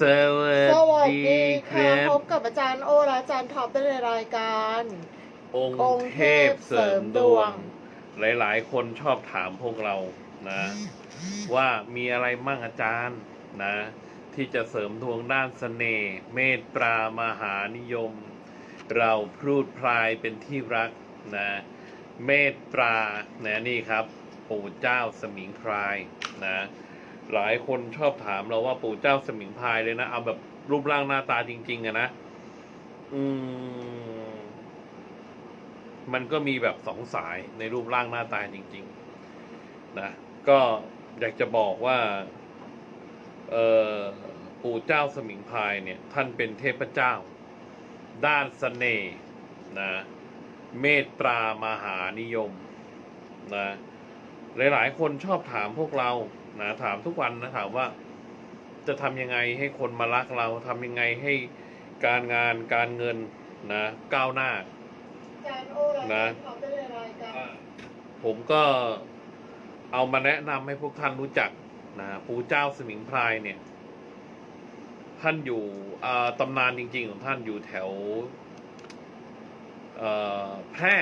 สวัสวัสดีดีคค่ะรับ พบกับอาจารย์โอและอาจารย์ท็อปในรายการ องค์องค์เทเทพพเสริมดวงเสริมหลายๆ คนชอบถามพวกเรานะ ว่ามีอะไรมั่งอาจารย์นะ ที่จะเสริมดวงด้านเสน่ห์เมตตามหานิยม เราพรูดพรายเป็นที่รักนะ เมตตานะนี่ครับ ปู่เจ้าสมิงพรายนะ หลายคนชอบถามเราว่าปู่เจ้าสมิงพรายเลยนะเอาแบบรูปร่างหน้าตาจริง ๆอะนะอืม มันก็มีแบบสองสายในรูปร่างหน้าตาจริง ๆ นะก็อยากจะบอกว่า เออปู่เจ้าสมิงพรายเนี่ย ท่านเป็นเทพเจ้า ด้านเสน่ห์นะเมตตามหานิยมนะหลายๆคนชอบถามพวกเรา นะถามทุกวันนะถามว่า จะทำยังไงให้คนมารักเราทำยังไงให้การงานการเงินนะก้าวหน้าาจารย์โอและอารย์ท็อปได้ในรายการผมก็เอามาแนะนำให้พวกท่านรู้จักนะปู่เจ้าสมิงพรายเนี่ย ท่านอยู่อ่าตำนานจริง ๆ ของท่านอยู่แถวเอ่อแพร่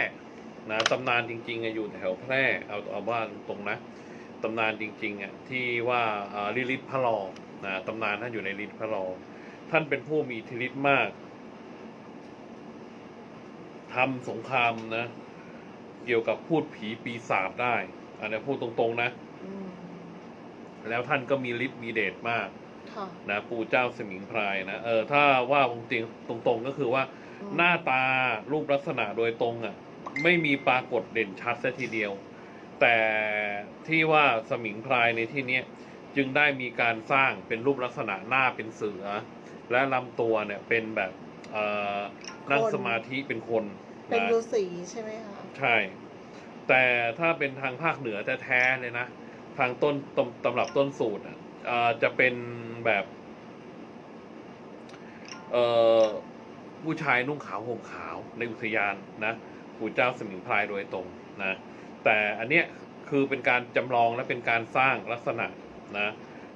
นะตำนานจริงๆอะอยู่แถวแพร่เอาเอาบ้านตรงนะ ตำนานจริงๆอะที่ว่าอ่าลิลิตพระรองนะตำนานท่านอยู่ในลิลิตพระรอง ท่านเป็นผู้มีอิทธิฤทธิ์มากทำสงครามนะ เกี่ยวกับพูดผีปีศาจได้ อันนี้พูดตรงๆนะอืมแล้วท่านก็มีฤทธิ์มีเดชมากค่ะนะปู่เจ้าสมิงพรายนะเออถ้าว่าจริงๆตรงๆก็คือว่าอืมหน้าตารูปลักษณะโดยตรงอะ ไม่มีปรากฏเด่นชัดซะทีเดียว แต่ที่ว่าสมิงพรายในที่เนี้ยจึงได้มีการสร้างเป็นรูปลักษณะหน้าเป็นเสือ และลำตัวเนี่ยเป็นแบบเอ่อนั่งสมาธิเป็นคนเป็นนะฤาษีใช่ไหมคะใช่ แต่ถ้าเป็นทางภาคเหนือแท้ๆเลยนะ ทางต้นตำตำรับต้นสูตรอะเอ่อจะเป็นแบบเอ่อผู้ชายนุ่งขาวห่มขาวในอุทยานนะปู่เจ้าสมิงพรายโดยตรงนะ แต่อันเนี้ยคือเป็นการจำลองและเป็นการสร้างลักษณะนะ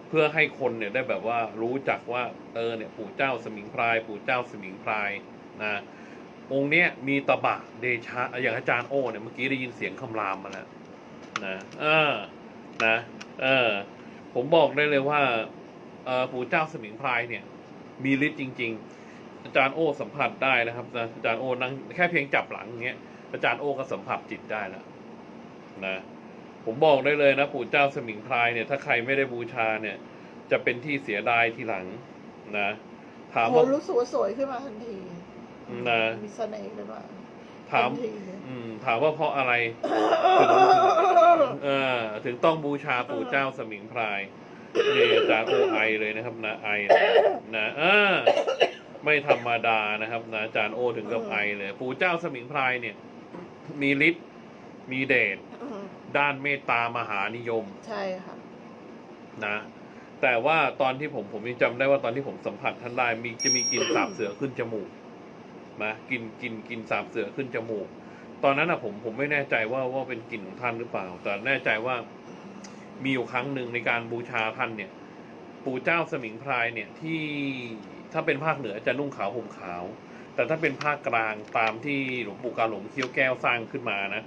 เพื่อให้คนเนี่ยได้แบบว่ารู้จักว่าเออเนี่ยปู่เจ้าสมิงพราย ปู่เจ้าสมิงพรายนะองค์เนี้ยมีตบะเดชะอย่างอาจารย์โอเนี่ยเมื่อกี้ได้ยินเสียงคำรามมาแล้วนะเออนะเออผมบอกได้เลยว่าเออปู่เจ้าสมิงพรายเนี่ย มีฤทธิ์จริง ๆ อาจารย์โอสัมผัสได้นะครับนะอาจารย์โอนั่งแค่เพียงจับหลังอย่างเงี้ยอาจารย์โอก็สัมผัสจิตได้แล้ว นะผมบอกได้เลยนะปู่เจ้าสมิงพรายเนี่ยถ้าใครไม่ได้บูชาเนี่ย จะเป็นที่เสียดายทีหลังนะถามโหว่ารู้สึกว่าสวยขึ้นมาทันทีนะมีเสน่ห์ขึ้นมาถามทันทีอืม ถามว่าเพราะอะไรถึงเออถึงต้องบูชาปู่เจ้าสมิงพรายนี่อาจารย์โอไอเลยนะครับนะไอนะนะเออไม่ธรรมดานะครับนะอาจารย์โอถึงกับไอเลย ปู่เจ้าสมิงพรายเนี่ย มีฤทธิ์มีเดชอืม ด้านเมตตามหานิยมใช่ค่ะ นะ แต่ว่าตอนที่ผมผมยังจำได้ว่าตอนที่ผมสัมผัสท่านได้มีจะมีกลิ่นสาบเสือขึ้นจมูกนะกลิ่นกลิ่นกลิ่นสาบเสือขึ้นจมูก ตอนนั้นอะผมผมไม่แน่ใจว่าว่าเป็นกลิ่นของท่านหรือเปล่า แต่แน่ใจว่ามีอยู่ครั้งหนึ่งในการบูชาท่านเนี่ย ปู่เจ้าสมิงพรายเนี่ยที่ถ้าเป็นภาคเหนือจะนุ่งขาวห่มขาว แต่ถ้าเป็นภาคกลางตามที่หลวงปู่กาหลงเขี้ยวแก้วสร้างขึ้นมานะ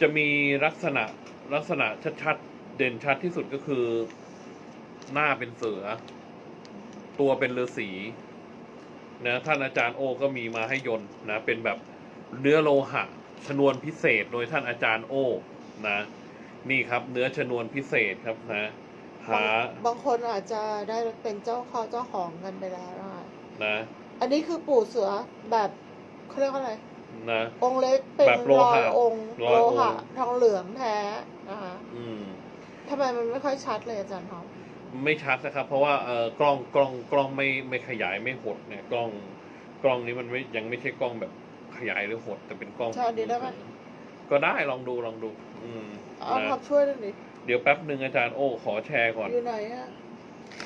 จะมีลักษณะลักษณะชัดๆเด่นชัดที่สุดก็คือ หน้าเป็นเสือ ตัวเป็นฤาษีนะท่านอาจารย์โอก็มีมาให้ยนต์นะเป็นแบบเนื้อโลหะ ชนวนพิเศษโดยท่านอาจารย์โอนะนี่ครับ เนื้อชนวนพิเศษครับนะหาบางบางคนอาจจะได้เป็นเจ้าเขาเจ้าของกันไปแล้วนะคะนะ อันนี้คือปู่เสือแบบเขาเรียกว่าอะไร นะ องค์เล็กเป็นแบบโลรอหะยองค์ร้อโลยองค์ หะทองเหลืองแท้นะคะอืม ทำไมมันไม่ค่อยชัดเลยอาจารย์ท็อปไม่ชัดนะครับ เพราะว่าเออกล้องกล้องกล้องไม่ไม่ขยายไม่หดเนี่ยกล้องกล้องนี้มันไม่ยังไม่ใช่กล้องแบบขยายหรือหด แต่เป็นกล้องใช่อันนี้ได้ไหมก็ได้ลองดูลองดู อืมเอานะท็อปช่วยหน่อยดิเดี๋ยวแป๊บหนึ่งอาจารย์โอ้ขอแชร์ก่อน อยู่ไหนอะ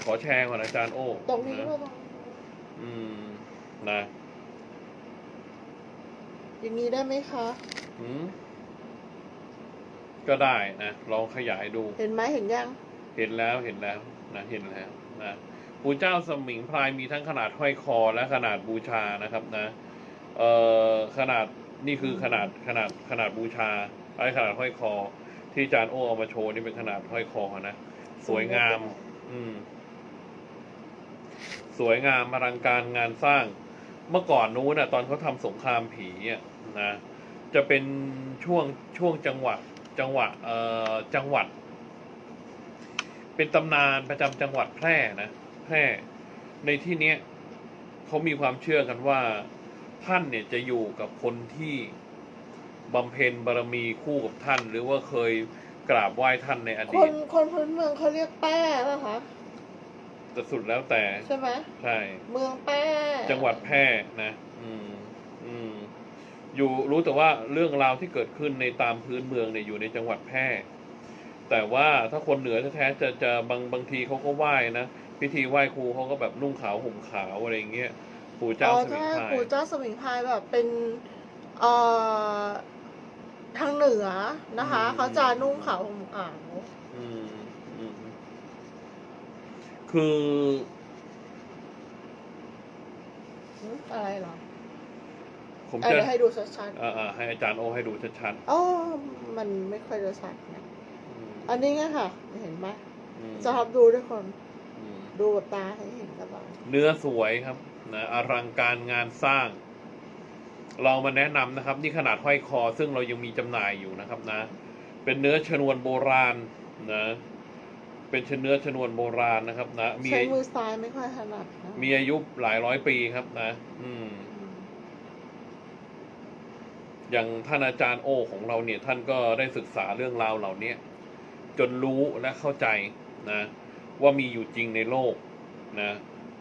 ขอแชร์ก่อนอาจารย์โอ้ตรงนี้นะป่ะตรงนี้อืมนะ อย่างนี้ได้ไหมคะ อืมก็ได้นะลองขยายดู เห็นไหมเห็นยัง เห็นแล้วเห็นแล้วนะเห็นแล้วนะปู่เจ้าสมิงพรายมีทั้งขนาดห้อยคอและขนาดบูชานะครับนะ เอ่อขนาดนี่คือขนาดขนาดขนาดบูชาไอ้ขนาดห้อยคอ ที่อาจารย์โอเอามาโชว์นี่เป็นขนาดห้อยคอนะสวยงาม อืม สวยงามอลังการงานสร้าง เมื่อก่อนนู้นน่ะตอนเขาทำสงครามผีอะนะ จะเป็นช่วงช่วงจังหวะจังหวะเอ่อจังหวัด เป็นตำนานประจำจังหวัดแพร่นะแพร่ในที่เนี้ยเขามีความเชื่อกันว่าท่านเนี่ยจะอยู่กับคนที่บำเพ็ญบารมีคู่กับท่าน หรือว่าเคยกราบไหว้ท่านในอดีนตคนพื้นเมืองเขาเรียกแป้ป่ะคะ แต่สุดแล้วแต่ ใช่ไหมใช่ เมืองแป้จังหวัดแพร่นะ อืม อืม อยู่รู้แต่ว่าเรื่องราวที่เกิดขึ้นในตามพื้นเมืองเนี่ยอยู่ในจังหวัดแพร่แต่ว่าถ้าคนเหนือแท้ๆจะจะบางบางทีเขาก็ไหว้นะพิธีไหว้ครูเขาก็แบบนุ่งขาวห่มขาวอะไรอย่างเงี้ยปู่เจ้าอ๋อสมิใช่งพรายปู่เจ้าสมิงพรายแบบเป็นเอ่อทางเหนือนะคะเขาจะนุ่งขาวห่มขาว อืมอืม คือหึอะไรเหรอผมเอาจะเดี๋ยวให้ดูชัดอ่าอ่าให้อาจารย์โอให้ดูชัดๆอ๋อมันไม่ค่อยจะชัดนะๆอืมอันนี้ไงค่ะ เห็นไหมอืมจะทับดูด้วยคนอืมดูกับตาให้เห็นกับเราเนื้อสวยครับนะอลังการงานสร้าง เรามาแนะนำนะครับ นี่ขนาดห้อยคอซึ่งเรายังมีจำหน่ายอยู่นะครับนะ เป็นเนื้อชนวนโบราณนะ เป็นเนื้อชนวนโบราณนะครับ นะมีใช้มือซ้ายไม่ค่อยถนัดนะมีอายุหลายร้อยปีครับนะอืมอืม อย่างท่านอาจารย์โอของเราเนี่ย ท่านก็ได้ศึกษาเรื่องราวเหล่านี้จนรู้และเข้าใจนะ ว่ามีอยู่จริงในโลกนะ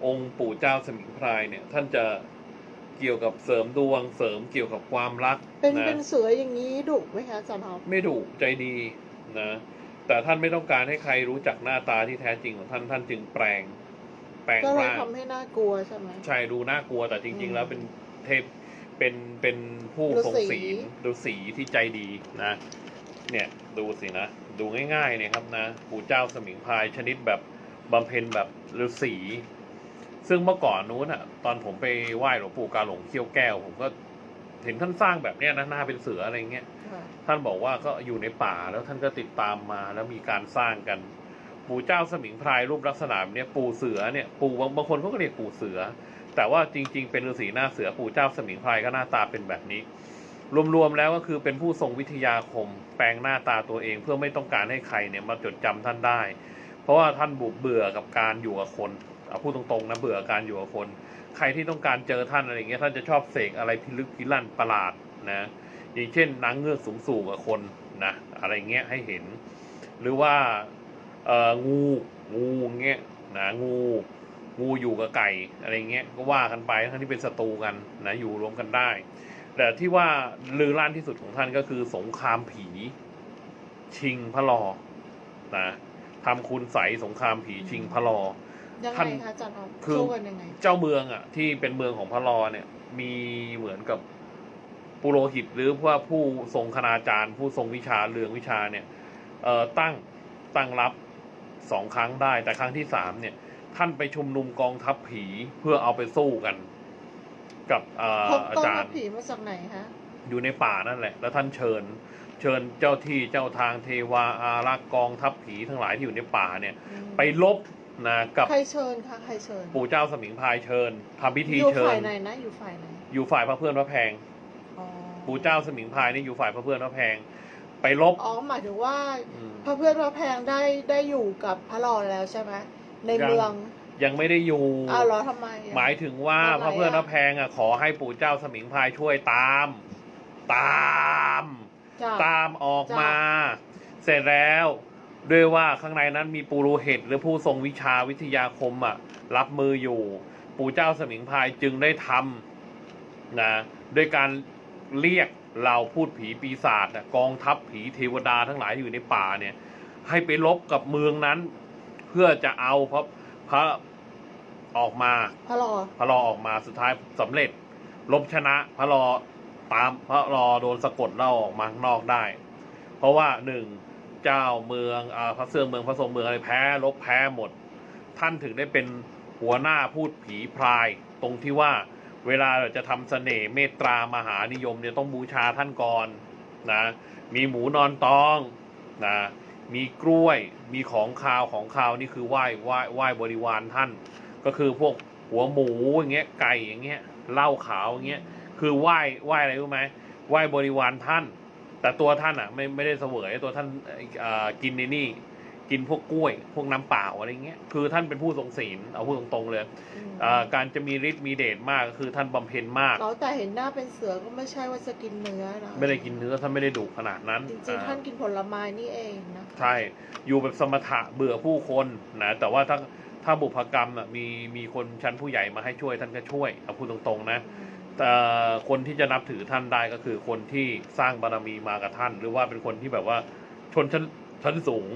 องค์ปู่เจ้าสมิงพรายเนี่ย ท่านจะเกี่ยวกับเสริมดวงเสริมเกี่ยวกับความรักเป็นนะเป็นเสืออย่างนี้ดุไหมคะอาจารย์ท็อปไม่ดุใจดีนะ แต่ท่านไม่ต้องการให้ใครรู้จักหน้าตาที่แท้จริงของท่านท่านจึงแปลง แปลงก็เลยร่างทำให้น่ากลัวใช่ไหมใช่ดูน่ากลัวแต่จริงอืๆมแล้วเป็นเทพเป็นเป็นผู้ฤาษีทรงศีลดูสีที่ใจดีนะ เนี่ยดูสินะ ดูง่ายๆเนี่ยครับนะปู่เจ้าสมิงพรายชนิดแบบบำเพ็ญแบบฤาษีซึ่งเมื่อก่อนนู้นอะ ตอนผมไปไหว้หลวงปู่กาหลงเขี้ยวแก้ว ผมก็ เห็นท่านสร้างแบบเนี้ยนะหน้าเป็นเสืออะไรเงี้ยค่ะท่านบอกว่าก็อยู่ในป่าแล้วท่านก็ติดตามมาแล้วมีการสร้างกัน ปู่เจ้าสมิงพรายรูปลักษณะแบบเนี้ยปู่เสือเนี่ยปู่บางบางคนเขาก็เรียกปู่เสือ แต่ว่าจริง ๆ เป็นฤาษีหน้าเสือปู่เจ้าสมิงพรายก็หน้าตาเป็นแบบนี้ รวมๆแล้วก็คือเป็นผู้ทรงวิทยาคม แปลงหน้าตาตัวเองเพื่อไม่ต้องการให้ใครเนี่ยมาจดจำท่านได้ เพราะว่าท่านบุเบื่อกับการอยู่กับคน เอาพูดตรงๆนะเบื่อการอยู่กับคน ใครที่ต้องการเจอท่านอะไรเงี้ยท่านจะชอบเสกอะไรพิลึกพิลั่นประหลาดนะอย่างเช่นนางเงือกสูงสูงกับคนนะอะไรเงี้ยให้เห็น หรือว่าเอองูงูเงี้ยนะงูงูอยู่กับไก่อะไรเงี้ยก็ว่ากันไปทั้งที่เป็นศัตรูกันนะอยู่รวมกันได้ แต่ที่ว่าลือลั่นที่สุดของท่านก็คือสงครามผี ชิงพระลอนะทำคุณใสสงครามผีชิงพระลอ ยังไงท่านคะอาจารย์ท็อปคือสู้กันยังไงเจ้าเมืองอะ ที่เป็นเมืองของพระลอเนี่ย มีเหมือนกับปุโรหิตหรือว่าผู้ทรงคณาจารย์ ผู้ทรงวิชาเรืองวิชาเนี่ยเอ่อตั้งตั้งรับสองครั้งได้ แต่ครั้งที่สามเนี่ย ท่านไปชุมนุมกองทัพผีเพื่อเอาไปสู้กัน กับเอ่อพบอาต้นจารรับย์ผีมาจากไหนคะอยู่ในป่านั่นแหละ แล้วท่านเชิญ เชิญเจ้าที่เจ้าทางเทวาอารักษ์กองทัพผีทั้งหลายที่อยู่ในป่าเนี่ยอืมไปลบ นะกับใครเชิญคะใครเชิญปู่เจ้าสมิงพรายเชิญทำพิธีอยู่เชิฝ่าญยไหนนะอยู่ฝ่ายไหนอยู่ฝ่ายพระเพื่อนพระแพง อ๋อปู่เจ้าสมิงพรายนี่อยู่ฝ่ายพระเพื่อนพระแพง ไปลบอ๋อหมายถึงว่า ม พระเพื่อนพระแพงได้ได้อยู่กับพระรอแล้วใช่ไหมในยัง เมืองยังไม่ได้อยู่ อ้าวเหรอทำไมอะ หมายถึงว่าอะไรพระเพื่อนอะพระแพงอะขอให้ปู่เจ้าสมิงพรายช่วยตาม ตาม จ้ะ ตามออกจ้ะมา เสร็จแล้ว ด้วยว่าข้างในนั้นมีปูโรหิตหรือผู้ทรงวิชาวิทยาคมอะรับมืออยู่ ปู่เจ้าสมิงพรายจึงได้ทำนะด้วยการเรียกเหล่าพูดผีปีศาจน่ะกองทัพผีเทวดาทั้งหลายที่อยู่ในป่าเนี่ย ให้ไปลบกับเมืองนั้น เพื่อจะเอาพระพระออกมาพระรอพระรอออกมาสุดท้ายสำเร็จลบชนะพระรอตามพระรอโดนสะกดเล่าออกมาข้างนอกได้ เพราะว่าหนึ่ง เจ้าเมืองอพระเสื่องเมืองพระทรงเมืองอะไรแพ้ลบแพ้หมด ท่านถึงได้เป็นหัวหน้าพูดผีพราย ตรงที่ว่าเวลาเราจะทำเสน่ห์เมตตามหานิยมเนี่ยต้องบูชาท่านก่อนนะมีหมูนอนตองนะมีกล้วยมีของคาวของคาวนี่คือไหว้ไหว้ไหว้บริวารท่าน ก็คือพวกหัวหมูอย่างเงี้ยไก่อย่างเงี้ยเหล้าขาวอย่างเงี้ยคือไหว้ไหว้อะไรรู้ไหมไหว้บริวารท่าน แต่ตัวท่านอะไม่ไม่ได้เสวยตัวท่านเอ่อกินในนี่ กินพวกกล้วย พวกน้ำเปล่าอะไรเงี้ยคือท่านเป็นผู้ทรงศีลเอาพูดตรงๆเลยอืมเอ่อการจะมีฤทธิ์มีเดชมากก็คือท่านบำเพ็ญมากเราแต่เห็นหน้าเป็นเสือก็ไม่ใช่ว่าจะกินเนื้อนะไม่ได้กินเนื้อท่านไม่ได้ดุขนาดนั้นจริงอ่าๆท่านกินผลไม้นี่เองนะใช่อยู่แบบสมถะเบื่อผู้คนนะแต่ว่าถ้าถ้าบุพกรรมอะมีมีคนชั้นผู้ใหญ่มาให้ช่วยท่านก็ช่วยเอาพูดตรงๆนะ แต่คนที่จะนับถือท่านได้ก็คือคนที่สร้างบารมีมากับท่าน หรือว่าเป็นคนที่แบบว่าชนชั้นชั้นสูง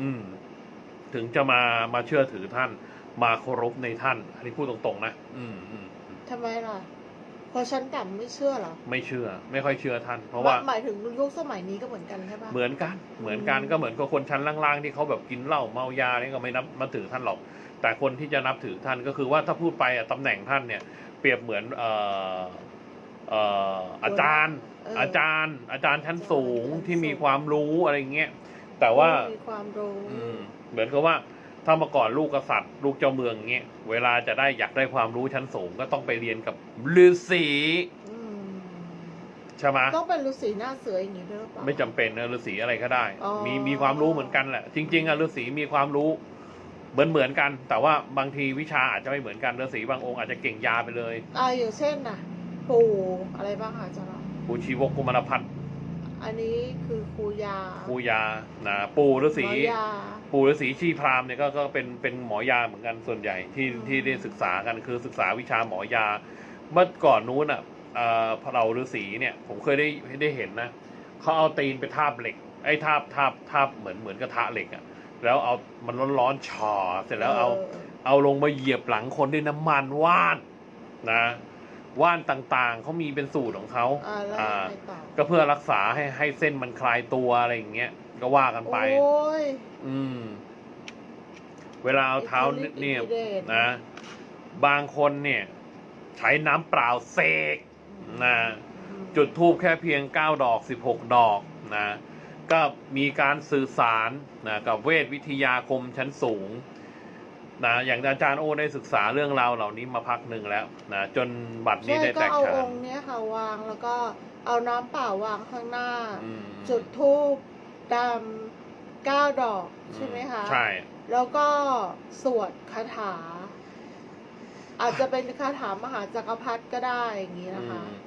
อืม ถึงจะมามาเชื่อถือท่าน มาเคารพในท่าน อันนี้พูดตรงๆนะอืมอืมทำไมล่ะเพราะฉันต่ำไม่เชื่อเหรอไม่เชื่อ ไม่ค่อยเชื่อท่าน เพราะว่าหมายถึงยุคสมัยนี้ก็เหมือนกันใช่ปะเหมือนกัน เหมือนกันอืมก็เหมือนกับคนชั้นล่างๆที่เขาแบบกินเหล้าเมายาเนี่ยก็ไม่นับมาถือท่านหรอก แต่คนที่จะนับถือท่านก็คือว่าถ้าพูดไปอะตำแหน่งท่านเนี่ยเปรียบเหมือนเอ่อเอ่ออาจารย์เอออาจารย์ อาจารย์ชั้นสูงอาจารย์ชั้นที่มีสูงความรู้อะไรเงี้ยแต่ว่า มีความรู้อืมเหมือนกับว่าถ้าเมื่อก่อนลูกกษัตริย์ ลูกเจ้าเมืองเงี้ยเวลาจะได้อยากได้ความรู้ชั้นสูงก็ต้องไปเรียนกับฤาษีอืมใช่ไหมต้องเป็นฤาษีหน้าเสืออย่างนี้ด้วยหรือเปล่า ไม่จำเป็นนะฤาษีอะไรก็ได้ อ๋อ มีมีความรู้เหมือนกันแหละ จริง ๆอะฤาษีมีความรู้ เหมือนเหมือนกัน แต่ว่าบางทีวิชาอาจจะไม่เหมือนกันฤาษีบางองค์อาจจะเก่งยาไปเลยอ่าอย่างเช่นน่ะ ปู่อะไรบ้างคะอาจารย์ปูชีวกกุมารพัฒน์อันนี้คือครูยาครูยานะปู่ฤาษีหมอยาปู่ฤาษีชีพราหมณ์เนี่ยก็ก็เป็นเป็นหมอยาเหมือนกันส่วนใหญ่ที่อืมที่ได้ศึกษากันคือศึกษาวิชาหมอยา เมื่อก่อนนู้นอะเอ่อพระเราฤาษีเนี่ยผมเคยได้ได้เห็นนะเขาเอาตีนไปทาบเหล็กไอ้ทาบทาบทาบเหมือนเหมือนกระทะเหล็กอะ แล้วเอามันร้อนๆฉ่อเสร็จแล้วเอาเอาลงมาเหยียบหลังคนด้วยน้ำมันว่านนะว่านต่างๆ เขามีเป็นสูตรของเขาอ่าแล้วอ่ายังไงต่อก็เพื่อรักษาให้ให้เส้นมันคลายตัวอะไรอย่างเงี้ย ก็ว่ากันไปโอ้ยอืม เวลาเอาเท้าอิทธิฤทธิ์เนี่ยอิทธิเดชนะ บางคนเนี่ย ใช้น้ำเปล่าเสกนะอืมจุดทูบแค่เพียง9ดอก16ดอกนะ ก็มีการสื่อสารนะกับเวทวิทยาคมชั้นสูงนะอย่างอาจารย์โอได้ศึกษาเรื่องราวเหล่านี้มาพักหนึ่งแล้วนะจนบัดนี้ใช่ได้ก็แตกเอาฉาอน งค์เนี้ยค่ะวางแล้วก็เอาน้ำเปล่าวางข้างหน้า อืม จุดทูบดำเก้าดอกใช่ไหมคะ ใช่ แล้วก็สวดคาถา อาจจะเป็นคาถามหาจักรพรรดิก็ได้อย่างนี้นะคะ อืม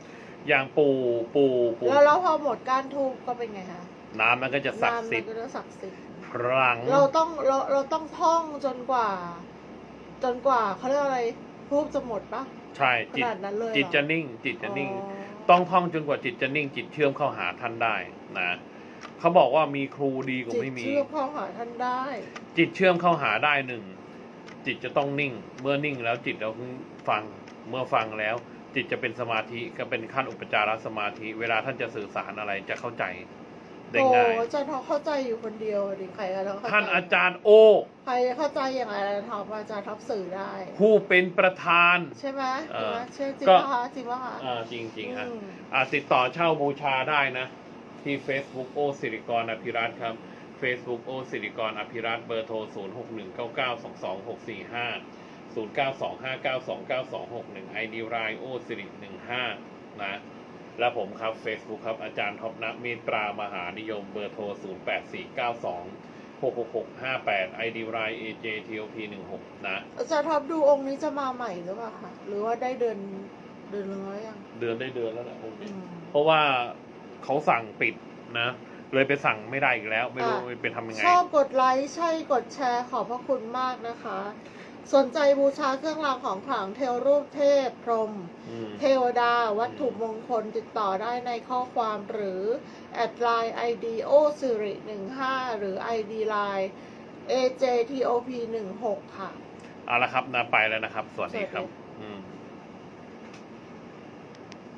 อย่างปู่ปู่ปู่แล้วแล้วพอหมดก้านทูบก็เป็นไงคะ น้ำมันก็จะศักดิ์สิทน้ำธิ์มันก็จะศักดิ์สิทธิ์พลังเราต้องเราเราต้องท่องจนกว่า จนกว่าเขาเรียกอะไรทูบจะหมดปะใช่ขจิตนาดนั้นเลยเหรอจิตจะนิ่ง จิตจะนิ่งอ๋อต้องท่องจนกว่าจิตจะนิ่ง จิตเชื่อมเข้าหาท่านได้นะเขาบอกว่ามีครูดีกว่าจิตไม่มีเชื่อมเข้าหาท่านได้ จิตเชื่อมเข้าหาได้หนึ่งจิตจะต้องนิ่ง เมื่อนิ่งแล้วจิตเราฟังเมื่อฟังแล้ว จิตจะเป็นสมาธิก็เป็นขั้นอุปจารสมาธิ เวลาท่านจะสื่อสารอะไรจะเข้าใจ ได้โอ้ง่ายอาจารย์ท็อปเข้าใจอยู่คนเดียวดิใครก็เข้าใจท่านอาจารย์โอ ใครเข้าใจอย่างไรท็อปอาจารย์ท็อปสื่อได้ ผู้เป็นประธาน ใช่ไหมเออใช่ไหมใช่จริงก็ ปะคะจริงปะคะ อ่าจริงๆฮะอืม อ่าติดต่อเช่าบูชาได้นะ ที่ Facebook โอสิริกรอภิรัตน์ครับ Facebook โอสิริกรอภิรัตน์เบอร์โทร 0 6 1 9 9 2 2 6 4 5 0 9 2 5 9 2 9 2 6 1 ID รายโอสิริ15นะ และผมครับ Facebook ครับ อาจารย์ท็อปนะเมตตามหานิยมเบอร์โทร 0 8 4 9 2 6 6 6 5 8 ID ราย AJTOP 16นะ อาจารย์ท็อปดูองค์นี้จะมาใหม่หรือเปล่าคะหรือว่าได้เดินเดินเนื้อยังเดือนได้เดือนแล้วนะองค์อืนี้มเพราะว่าเขาสั่งปิดนะ เลยไปสั่งไม่ได้อีกแล้ว ไม่รู้อะ ไปทำยังไง ชอบกดไลค์ใช่กดแชร์ขอบพระคุณมากนะคะ สนใจบูชาเครื่องรางของขลังเทวรูปเทพพรหมอืมเทวดาวัตถุมงคลติดต่อได้ในข้อความหรือ แอดไลน์ ID โอสิริ15หรือ ID ไลน์ AJTOP 16ค่ะ เอาละครับนะไปแล้วนะครับ สวัสดีครับสวัสดี